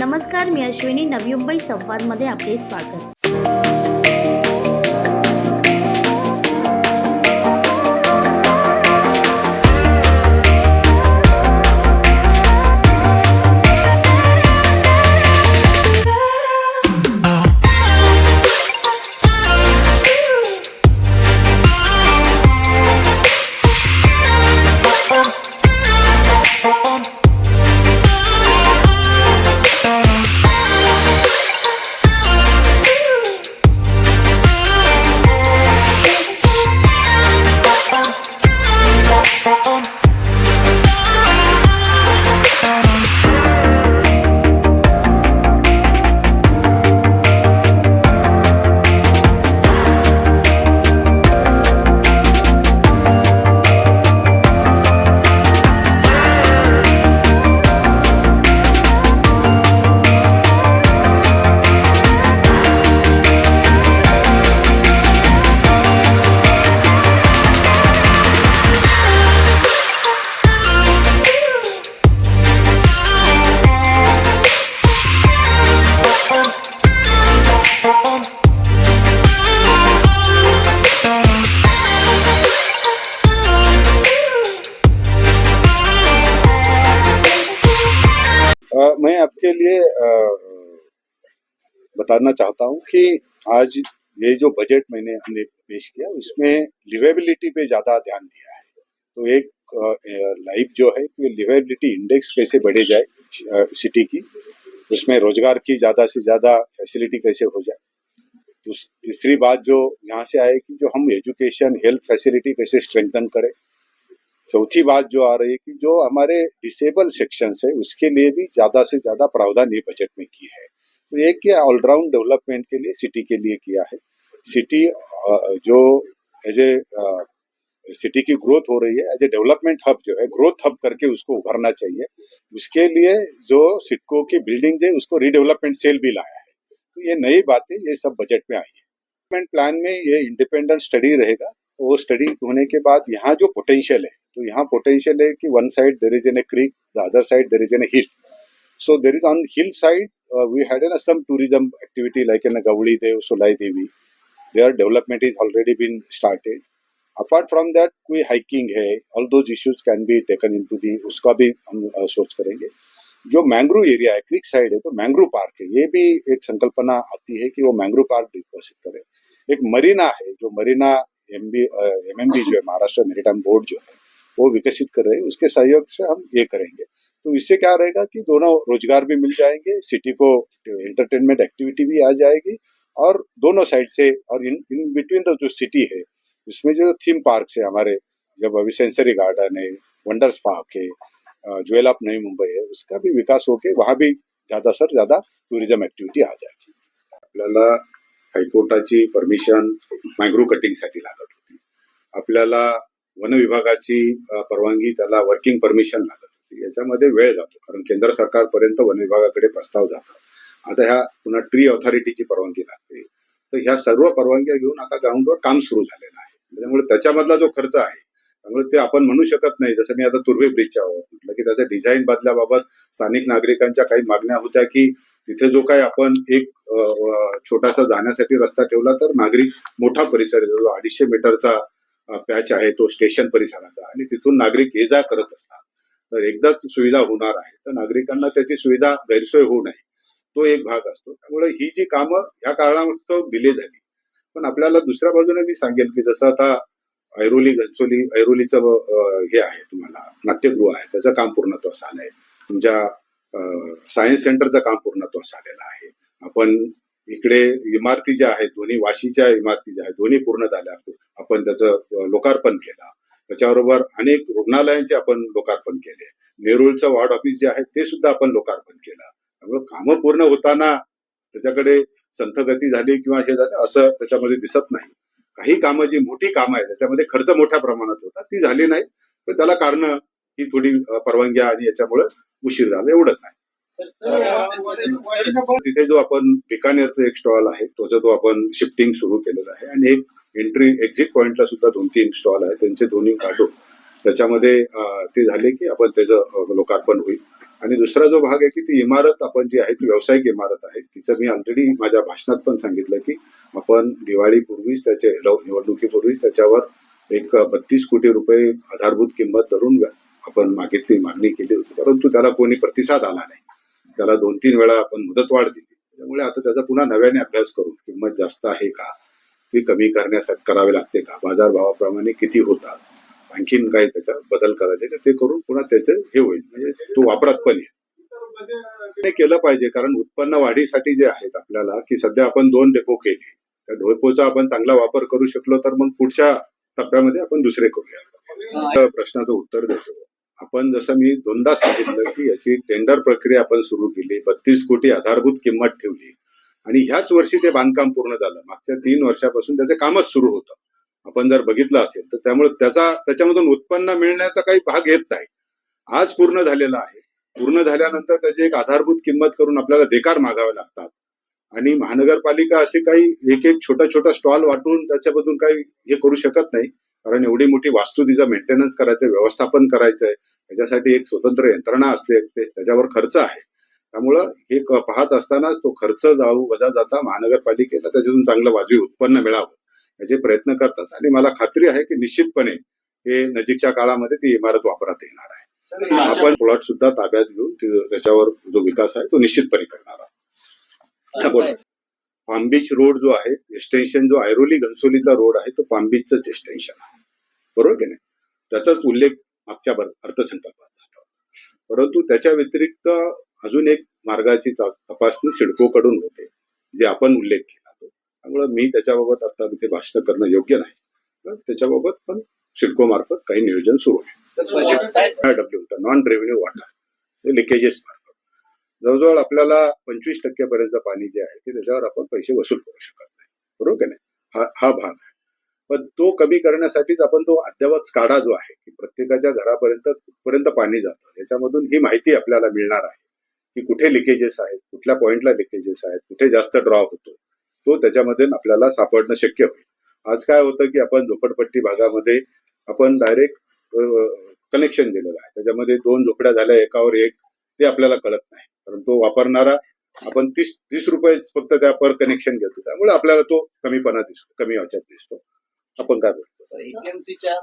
नमस्कार मी अश्विनी. नवी मुंबई संवादमध्ये आपले स्वागत. बताना चाहता हूँ कि आज ये जो बजट मैंने हमने पेश किया, उसमें लिवेबिलिटी पे ज़्यादा ध्यान दिया है। तो एक लाइफ जो है कि लिवेबिलिटी इंडेक्स कैसे बढ़े जाए सिटी की, उसमें रोज़गार की ज़्यादा से ज़्यादा फैसिलिटी कैसे हो जाए। तीसरी बात जो यहाँ से आएगी जो हम एजुकेशन हेल्थ फैसिलिटी कैसे स्ट्रेंथन करें। चौथी बात जो आ रही है कि जो हमारे डिसेबल सेक्शन है, उसके लिए भी ज़्यादा से ज़्यादा प्रावधान ये बजट में किए है। तो एक क्या ऑलराउंड डेवलपमेंट के लिए सिटी के लिए किया है। सिटी जो एज ए सिटी की ग्रोथ हो रही है एज ए डेवलपमेंट हब जो है ग्रोथ हब करके उसको उभरना चाहिए। उसके लिए जो सिटको की बिल्डिंग है, उसको रीडेवलपमेंट सेल भी लाया है। तो ये नई बातें, ये सब बजट में आई है। डेवलपमेंट प्लान में ये इंडिपेंडेंट स्टडी रहेगा। वो स्टडी होने के बाद यहाँ जो पोटेंशियल है तो यहाँ पोटेंशियल है कि one side there is an a creek the other side there is an a hill so there is on hill side uh, we had uh, some tourism activity like in Gavli Dev, Solai Devi. Their development is already been started. Apart from that कोई hiking है all those issues can be taken into the उसका भी हम uh, सोच करेंगे जो mangrove area है creek side है तो मैंग्रो पार्क है ये भी एक संकल्पना आती है कि वो मैंग्रो पार्क विकसित करें एक मरीना है जो marina M B M M B जो है महाराष्ट्र मेरीटाइम बोर्ड जो है वो विकसित कर रहे हैं उसके सहयोग से हम ये करेंगे तो इससे क्या रहेगा कि दोनों रोज़गार भी मिल जाएँगे सिटी को एंटरटेनमेंट एक्टिविटी भी आ जाएगी और दोनों साइड से और इन इन बिटवीन द जो सिटी है उसमें जो थीम पार्क है हमारे जब अभी सेंसरी गार्डन है वंडर्स पार्क है ज्वेल ऑफ़ नई मुंबई है उसका भी विकास होके वहाँ भी ज़्यादा सर ज़्यादा टुरिज्म एक्टिविटी आ जाएगी। आपल्याला हायकोर्टाची परमिशन मॅग्रो कटिंगसाठी लागत होती. आपल्याला वन विभागाची अ, परवानगी त्याला वर्किंग परमिशन लागत याच्यामध्ये वेळ जातो. कारण केंद्र सरकारपर्यंत वन विभागाकडे प्रस्ताव जातात आता ह्या पुन्हा ट्री ऑथॉरिटीची परवानगी लागते. तर ह्या सर्व परवानग्या घेऊन आता ग्राउंडवर काम सुरू झालेलं आहे. त्याच्यामुळे त्याच्यामधला जो खर्च आहे त्यामुळे ते आपण म्हणू शकत नाही. जसं मी आता तुर्भे ब्रिजच्या म्हटलं की त्याच्या डिझाईन बदल्याबाबत स्थानिक नागरिकांच्या काही मागण्या होत्या की तिथे जो काही आपण एक छोटासा जाण्यासाठी रस्ता ठेवला तर नागरिक मोठा परिसर जो अडीचशे मीटरचा पॅच आहे तो स्टेशन परिसराचा. आणि तिथून नागरिक ये जा करत असतात. तर एकदाच सुविधा होणार आहे. तर नागरिकांना त्याची सुविधा गैरसोय होऊ नये. तो एक भाग असतो. त्यामुळे ही जी कामं या कारणास्तव डिले झाली पण आपल्याला दुसऱ्या बाजूने मी सांगेल की जसं आता ऐरोली घनसोली ऐरोलीचं हे आहे तुम्हाला नाट्यगृह आहे. त्याचं काम पूर्णत्वास आलंय तुमच्या सायन्स सेंटरचं काम पूर्णत्वास आलेलं आहे. आपण इकडे इमारती ज्या आहेत दोन्ही वाशीच्या इमारती ज्या आहेत दोन्ही पूर्ण झाल्या आपण त्याचं लोकार्पण केलं. त्याच्याबरोबर अनेक रुग्णालयांचे आपण लोकार्पण केले. नेरुळचं वार्ड ऑफिस जे आहे ते सुद्धा आपण लोकार्पण केलं. त्यामुळे कामं पूर्ण होताना त्याच्याकडे संथ गती झाली किंवा हे झालं असं त्याच्यामध्ये दिसत नाही. काही कामं जी मोठी कामं आहेत त्याच्यामध्ये खर्च मोठ्या प्रमाणात होता ती झाली नाही. तर त्याला कारण ही थोडी परवानगी परवानग्या आणि याच्यामुळे उशीर झाला एवढंच आहे. तिथे जो आपण बिकानेरचा एक स्टॉल आहे तो जो आपण शिफ्टिंग सुरू केलेला आहे आणि एक एंट्री एक्झिट पॉइंटला सुद्धा दोन तीन स्टॉल आहे त्यांचे दोन्ही काढून त्याच्यामध्ये ते झाले की आपण त्याचं लोकार्पण होईल. आणि दुसरा जो भाग आहे की ती इमारत आपण जी आहे ती व्यावसायिक इमारत आहे. तिचं मी ऑलरेडी माझ्या भाषणात पण सांगितलं की आपण दिवाळीपूर्वीच त्याचे निवडणुकीपूर्वीच त्याच्यावर एक बत्तीस कोटी रुपये आधारभूत किंमत धरून आपण मागितली मागणी केली होती. परंतु त्याला कोणी प्रतिसाद आला नाही. त्याला दोन तीन वेळा आपण मुदतवाढ दिली. त्यामुळे आता त्याचा पुन्हा नव्याने अभ्यास करून किंमत जास्त आहे का? ती कमी करण्यासाठी करावे लागते का? बाजारभावाप्रमाणे किती होतात? आणखीन काही त्याचा बदल करायचे का? ते करून पुन्हा त्याचे हे होईल. म्हणजे तो वापरात पण येईल. ते केलं पाहिजे. कारण उत्पन्न वाढीसाठी जे आहेत आपल्याला की सध्या आपण दोन डेपो केले. त्या डेपोचा आपण चांगला वापर करू शकलो तर मग पुढच्या टप्प्यामध्ये आपण दुसरे करूया. प्रश्नाचं उत्तर देतो. आपण जसं मी दोनदा सांगितलं की याची टेंडर प्रक्रिया आपण सुरू केली बत्तीस कोटी आधारभूत किंमत ठेवली. आणि ह्याच वर्षी ते बांधकाम पूर्ण झालं. मागच्या तीन वर्षापासून त्याचं कामच सुरू होतं. आपण जर बघितलं असेल तर त्यामुळे त्याचा त्याच्यामधून उत्पन्न मिळण्याचा काही भाग येत नाही. आज पूर्ण झालेला आहे. पूर्ण झाल्यानंतर त्याची एक आधारभूत किंमत करून आपल्याला देकार मागावे लागतात. आणि महानगरपालिका असे काही एक एक छोटा छोटा स्टॉल वाटून त्याच्यामधून काही हे करू शकत नाही. कारण एवढी मोठी वास्तू तिचा मेंटेनन्स करायचं व्यवस्थापन करायचं आहे त्याच्यासाठी एक स्वतंत्र यंत्रणा असली ते त्याच्यावर खर्च आहे. त्यामुळं हे पाहत असताना तो खर्च जाऊ वजा जाता महानगरपालिकेला त्याच्यातून चांगलं वाजवी उत्पन्न मिळावं याचे प्रयत्न करतात. आणि मला खात्री आहे की निश्चितपणे हे नजीकच्या काळामध्ये ती इमारत वापरात येणार आहे. आपण प्लॉट सुद्धा ताब्यात घेऊन त्याच्यावर जो विकास आहे तो निश्चितपणे करणार आहोत. हा, बोला. पाम बीच रोड जो आहे एक्सटेन्शन जो ऐरोली घनसोलीचा रोड आहे तो पाम बीचच एक्सटेन्शन आहे. बरोबर की नाही? त्याचाच उल्लेख मागच्या अर्थसंकल्पात झाला परंतु त्याच्या व्यतिरिक्त अजून एक मार्गाची तपासणी सिडकोकडून होते जे आपण उल्लेख केला तो. त्यामुळे मी त्याच्याबाबत आता इथे भाषण करणं योग्य नाही. त्याच्याबाबत पण सिडको मार्फत काही नियोजन सुरू आहे. W non revenue water leakages मार्फत. जवळजवळ आपल्याला पंचवीस टक्क्यापर्यंत पाणी जे आहे ते त्याच्यावर आपण पैसे वसूल करू शकत नाही. बरोबर की नाही? हा हा भाग आहे. पण तो कमी करण्यासाठीच आपण तो अद्यावत स्काडा जो आहे की प्रत्येकाच्या घरापर्यंत कुठपर्यंत पाणी जातं. याच्यामधून ही माहिती आपल्याला मिळणार आहे. की कुठे लिकेजेस आहेत कुठल्या पॉइंटला लिकेजेस आहेत कुठे जास्त ड्रॉप होतो तो त्याच्यामध्ये आपल्याला सापडणं शक्य होईल. आज काय होतं की आपण झोपडपट्टी भागामध्ये आपण डायरेक्ट कनेक्शन दिलेलं आहे. त्याच्यामध्ये दोन झोपड्या झाल्या एकावर एक ते आपल्याला कळत नाही. कारण तो वापरणारा आपण तीस तीस रुपये फक्त त्या पर कनेक्शन घेतो. त्यामुळे आपल्याला तो कमीपणा दिसतो कमी याच्यात दिसतो. आपण काय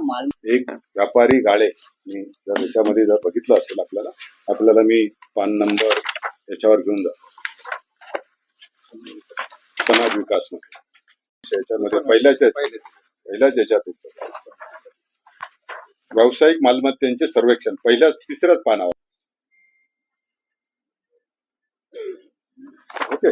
माल एक व्यापारी गाळे मी जर याच्यामध्ये जर बघितलं असेल आपल्याला आपल्याला मी पान नंबर याच्यावर घेऊन जातो. समाज विकासमध्ये याच्यामध्ये पहिल्याच पहिल्याच याच्यात व्यावसायिक मालमत्तेचे सर्वेक्षण. पहिल्याच तिसऱ्याच पानावर. ओके.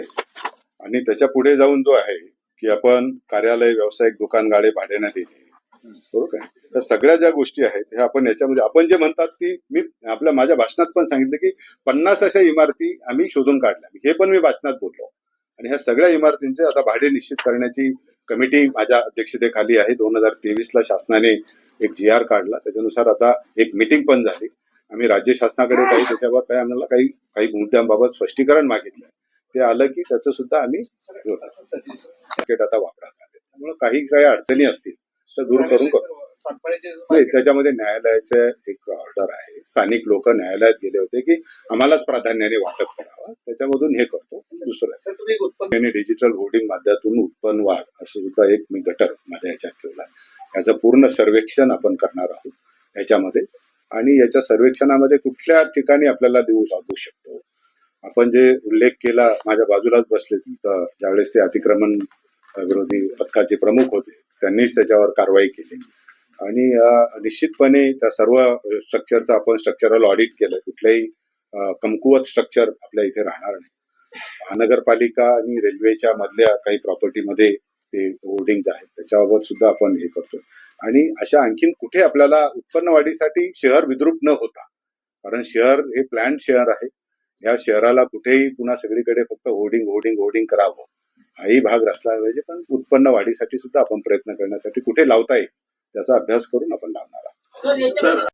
आणि त्याच्या पुढे जाऊन जो आहे की आपण कार्यालय व्यावसायिक दुकान गाडे भाड्याने दिले. बरोबर काय तर सगळ्या ज्या गोष्टी आहेत ह्या आपण याच्यामध्ये आपण जे म्हणतात की मी आपल्या माझ्या भाषणात पण सांगितलं की पन्नास अशा इमारती आम्ही शोधून काढल्या. हे पण मी भाषणात बोललो. आणि ह्या सगळ्या इमारतींचे आता भाडे निश्चित करण्याची कमिटी माझ्या अध्यक्षतेखाली आहे. दोन हजार तेवीस ला शासनाने एक जी आर काढला. त्याच्यानुसार आता एक मिटिंग पण झाली. आम्ही राज्य शासनाकडे काही त्याच्यावर काही आम्हाला काही काही मुद्द्यांबाबत स्पष्टीकरण मागितलं ते आलं की त्याचं सुद्धा आम्ही आता वापरात आले त्यामुळे काही काही अडचणी असतील दूर करून करू. नाही त्याच्यामध्ये न्यायालयाचे एक ऑर्डर आहे. स्थानिक लोक न्यायालयात गेले होते की आम्हालाच प्राधान्याने वाटप करावं. त्याच्यामधून हे करतो. दुसरं डिजिटल होर्डिंग माध्यमातून उत्पन्न वाढ असं सुद्धा एक मी गटर माझ्या ह्याच्यात ठेवला याचं पूर्ण सर्वेक्षण आपण करणार आहोत ह्याच्यामध्ये आणि याच्या सर्वेक्षणामध्ये कुठल्या ठिकाणी आपल्याला देऊ लागू शकतो? आपण जे उल्लेख केला माझ्या बाजूलाच बसले ज्यावेळेस ते अतिक्रमण विरोधी पथकाचे प्रमुख होते. त्यांनीच त्याच्यावर कारवाई केली. आणि निश्चितपणे त्या सर्व स्ट्रक्चरचं आपण स्ट्रक्चरल ऑडिट केलं. कुठलंही कमकुवत स्ट्रक्चर आपल्या इथे राहणार नाही. महानगरपालिका आणि रेल्वेच्या मधल्या काही प्रॉपर्टीमध्ये ते होर्डिंग आहेत. त्याच्याबाबत सुद्धा आपण हे करतो आणि अशा आणखीन कुठे आपल्याला उत्पन्न वाढीसाठी शहर विद्रुप न होता कारण शहर हे प्लॅन शहर आहे. या शहराला कुठेही पुन्हा सगळीकडे फक्त होर्डिंग होर्डिंग होर्डिंग करावं. हाही भाग असला पाहिजे पण उत्पन्न वाढीसाठी सुद्धा आपण प्रयत्न करण्यासाठी कुठे लावता येईल त्याचा अभ्यास करून आपण लावणार आहोत. सर